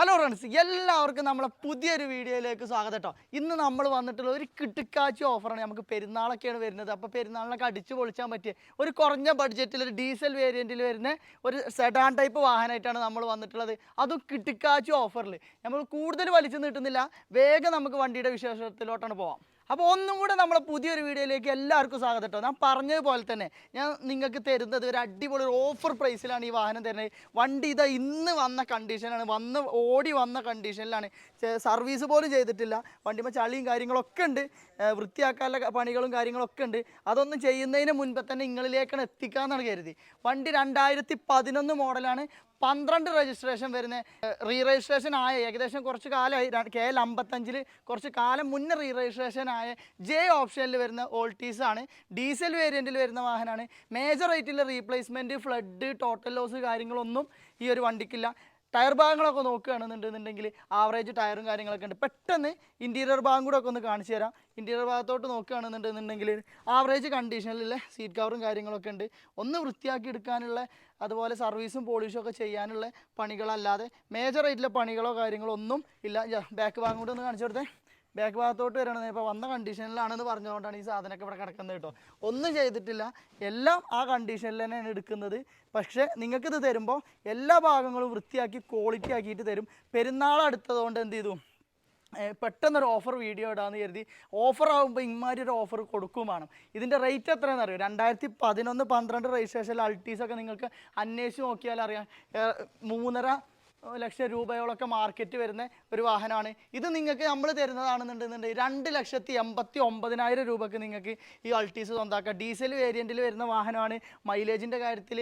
Hello friends എല്ലാവർക്കും നമ്മളെ പുതിയൊരു വീഡിയോയിലേക്ക് സ്വാഗതം കേട്ടോ ഇന്ന് നമ്മൾ വന്നിട്ടുള്ള ഒരു കിട്ടിക്കാച്ചി ഓഫറാണ് നമുക്ക് പെരുന്നാളൊക്കെയാണ് വരുന്നത്. അപ്പോൾ പെരുന്നാളിനൊക്കെ അടിച്ചു പൊളിച്ചാൻ പറ്റിയ ഒരു കുറഞ്ഞ ബഡ്ജറ്റിൽ ഒരു ഡീസൽ വേരിയന്റിൽ വരുന്ന ഒരു സെഡാൻ ടൈപ്പ് വാഹനമായിട്ടാണ് നമ്മൾ വന്നിട്ടുള്ളത്. അതും കിട്ടിക്കാച്ചി ഓഫറിൽ നമ്മൾ കൂടുതൽ വലിച്ചു നീട്ടുന്നില്ല. വേഗം നമുക്ക് വണ്ടിയുടെ വിശേഷത്തിലോട്ടാണ് പോവാം. അപ്പോൾ ഒന്നും കൂടെ നമ്മളെ പുതിയൊരു വീഡിയോയിലേക്ക് എല്ലാവർക്കും സ്വാഗതം കേട്ടോ ഞാൻ പറഞ്ഞതുപോലെ തന്നെ ഞാൻ നിങ്ങൾക്ക് തരുന്നത് ഒരു അടിപൊളി ഒരു ഓഫർ പ്രൈസിലാണ് ഈ വാഹനം തരുന്നത്. വണ്ടി ഇതാ ഇന്ന് വന്ന കണ്ടീഷനാണ് വന്ന് ഓടി വന്ന കണ്ടീഷനിലാണ് സർവീസ് പോലും ചെയ്തിട്ടില്ല. വണ്ടിമ ചളിയും കാര്യങ്ങളൊക്കെ ഉണ്ട്. വൃത്തിയാക്കാനുള്ള പണികളും കാര്യങ്ങളൊക്കെ ഉണ്ട്. അതൊന്നും ചെയ്യുന്നതിന് മുൻപ് തന്നെ നിങ്ങളിലേക്കാണ് എത്തിക്കാമെന്നാണ് കരുതി. വണ്ടി രണ്ടായിരത്തി പതിനൊന്ന് മോഡലാണ് പന്ത്രണ്ട് രജിസ്ട്രേഷൻ വരുന്ന. റീ രജിസ്ട്രേഷൻ ആയ ഏകദേശം കുറച്ച് കാലമായി. കെ എൽ അമ്പത്തഞ്ചിൽ കുറച്ച് കാലം മുന്നേ റീ രജിസ്ട്രേഷൻ ആയ ജെ ഓപ്ഷനിൽ വരുന്ന ഓൾട്ടീസ് ആണ്. ഡീസൽ വേരിയന്റിൽ വരുന്ന വാഹനമാണ് മേജർ റേറ്റിൽ റീപ്ലേസ്മെന്റ് ഫ്ലഡ് ടോട്ടൽ ലോസ് കാര്യങ്ങളൊന്നും ഈ ഒരു വണ്ടിക്കില്ല. ടയർ ഭാഗങ്ങളൊക്കെ നോക്കുകയാണെന്നുണ്ടെന്നുണ്ടെങ്കിൽ ആവറേജ് ടയറും കാര്യങ്ങളൊക്കെ ഉണ്ട്. പെട്ടെന്ന് ഇന്റീരിയർ ഭാഗം കൂടെ ഒക്കെ ഒന്ന് കാണിച്ചു തരാം. ഇന്റീരിയർ ഭാഗത്തോട്ട് നോക്കുകയാണെന്നുണ്ടെന്നുണ്ടെങ്കിൽ ആവറേജ് കണ്ടീഷനിലുള്ള സീറ്റ് കവറും കാര്യങ്ങളൊക്കെ ഉണ്ട്. ഒന്ന് വൃത്തിയാക്കി എടുക്കാനുള്ള അതുപോലെ സർവീസും പോളിഷും ഒക്കെ ചെയ്യാനുള്ള പണികളല്ലാതെ മേജർ ആയിട്ടുള്ള പണികളോ കാര്യങ്ങളോ ഒന്നും ഇല്ല. ബാക്ക് ഭാഗം കൂടെ ഒന്ന് കാണിച്ചു കൊടുത്തേ. ബാക്ക് ഭാഗത്തോട്ട് വരണം ഇപ്പോൾ വന്ന കണ്ടീഷനിലാണെന്ന് പറഞ്ഞുകൊണ്ടാണ് ഈ സാധനമൊക്കെ ഇവിടെ കിടക്കുന്നത് കേട്ടോ. ഒന്നും ചെയ്തിട്ടില്ല. എല്ലാം ആ കണ്ടീഷനിൽ തന്നെയാണ് എടുക്കുന്നത്. പക്ഷേ നിങ്ങൾക്കിത് തരുമ്പോൾ എല്ലാ ഭാഗങ്ങളും വൃത്തിയാക്കി ക്വാളിറ്റി ആക്കിയിട്ട് തരും. പെരുന്നാൾ അടുത്തതുകൊണ്ട് എന്ത് ചെയ്തു? പെട്ടെന്നൊരു ഓഫർ വീഡിയോ ഇടാന്ന് കരുതി. ഓഫർ ആകുമ്പോൾ ഇമാതിരി ഒരു ഓഫർ കൊടുക്കും വേണം. ഇതിന്റെ റേറ്റ് എത്രയാണെന്ന് അറിയോ? രണ്ടായിരത്തി പതിനൊന്ന് പന്ത്രണ്ട് രജിസ്ട്രേഷനിൽ അൾട്ടീസൊക്കെ നിങ്ങൾക്ക് അന്വേഷിച്ച് നോക്കിയാൽ അറിയാം മൂന്നര ലക്ഷം രൂപയോളൊക്കെ മാർക്കറ്റ് വരുന്ന ഒരു വാഹനമാണ്. ഇത് നിങ്ങൾക്ക് നമ്മൾ തരുന്നതാണെന്നുണ്ടെന്നുണ്ടെങ്കിൽ രണ്ട് ലക്ഷത്തി എൺപത്തി ഒമ്പതിനായിരം രൂപക്ക് നിങ്ങൾക്ക് ഈ അൾട്ടീസ് സ്വന്താക്കാം. ഡീസൽ വേരിയന്റിൽ വരുന്ന വാഹനമാണ്. മൈലേജിന്റെ കാര്യത്തിൽ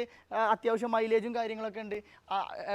അത്യാവശ്യം മൈലേജും കാര്യങ്ങളൊക്കെ ഉണ്ട്.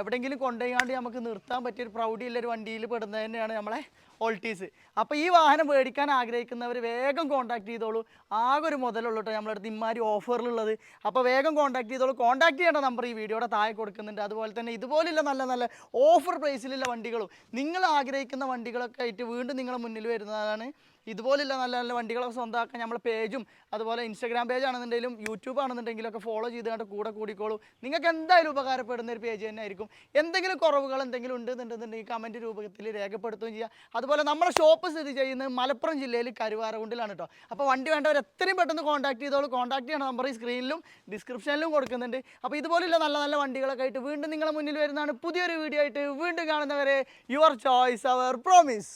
എവിടെയെങ്കിലും കൊണ്ടുപോയാണ്ട് നമുക്ക് നിർത്താൻ പറ്റിയ ഒരു പ്രൗഢിയുള്ള ഒരു വണ്ടിയിൽ പെടുന്നത് തന്നെയാണ് നമ്മളെ ഓൾട്ടീസ് അപ്പോൾ ഈ വാഹനം മേടിക്കാൻ ആഗ്രഹിക്കുന്നവർ വേഗം കോൺടാക്ട് ചെയ്തോളൂ. ആകെ ഒരു മുതലുള്ളൂ കേട്ടോ നമ്മളടുത്ത് ഇമാരി ഓഫറിലുള്ളത് അപ്പോൾ വേഗം കോൺടാക്ട് ചെയ്തോളൂ. കോൺടാക്ട് ചെയ്യേണ്ട നമ്പർ ഈ വീഡിയോയുടെ താഴെ കൊടുക്കുന്നുണ്ട്. അതുപോലെ തന്നെ ഇതുപോലുള്ള നല്ല നല്ല ഓഫർ പ്രൈസിലുള്ള വണ്ടികളും. നിങ്ങൾ ആഗ്രഹിക്കുന്ന വണ്ടികളൊക്കെ ആയിട്ട് വീണ്ടും നിങ്ങളുടെ മുന്നിൽ വരുന്നതാണ്. ഇതുപോലുള്ള നല്ല നല്ല വണ്ടികളൊക്കെ സ്വന്തമാക്കാൻ നമ്മളെ പേജും അതുപോലെ ഇൻസ്റ്റാഗ്രാം പേജ് ആണെന്നുണ്ടെങ്കിലും യൂട്യൂബ് ആണെന്നുണ്ടെങ്കിലും ഒക്കെ ഫോളോ ചെയ്ത് ചെയ്തുകൊണ്ട് കൂടെ കൂടിക്കോളൂ. നിങ്ങൾക്ക് എന്തായാലും ഉപകാരപ്പെടുന്ന ഒരു പേജ് തന്നെ ആയിരിക്കും. എന്തെങ്കിലും കുറവുകൾ എന്തെങ്കിലും ഉണ്ടെന്നുണ്ടെന്നുണ്ടെങ്കിൽ കമന്റ് രൂപത്തിൽ രേഖപ്പെടുത്തുകയും ചെയ്യുക അതുപോലെ നമ്മുടെ ഷോപ്പ് സ്ഥിതി ചെയ്യുന്നത് മലപ്പുറം ജില്ലയിൽ കരുവാരകുണ്ടിലാണ് കേട്ടോ അപ്പോൾ വണ്ടി വേണ്ടവർ എത്രയും പെട്ടെന്ന് കോൺടാക്ട് ചെയ്തോളൂ. കോൺടാക്ട് ചെയ്യണ നമ്പർ ഈ സ്ക്രീനിലും ഡിസ്ക്രിപ്ഷനിലും കൊടുക്കുന്നുണ്ട്. അപ്പോൾ ഇതുപോലുള്ള നല്ല നല്ല വണ്ടികളൊക്കെ ആയിട്ട് വീണ്ടും നിങ്ങളുടെ മുന്നിൽ വരുന്നതാണ് പുതിയൊരു വീഡിയോ ആയിട്ട്. വീണ്ടും കാണുന്നവരെ യുവർ ചോയ്സ് അവർ പ്രോമിസ്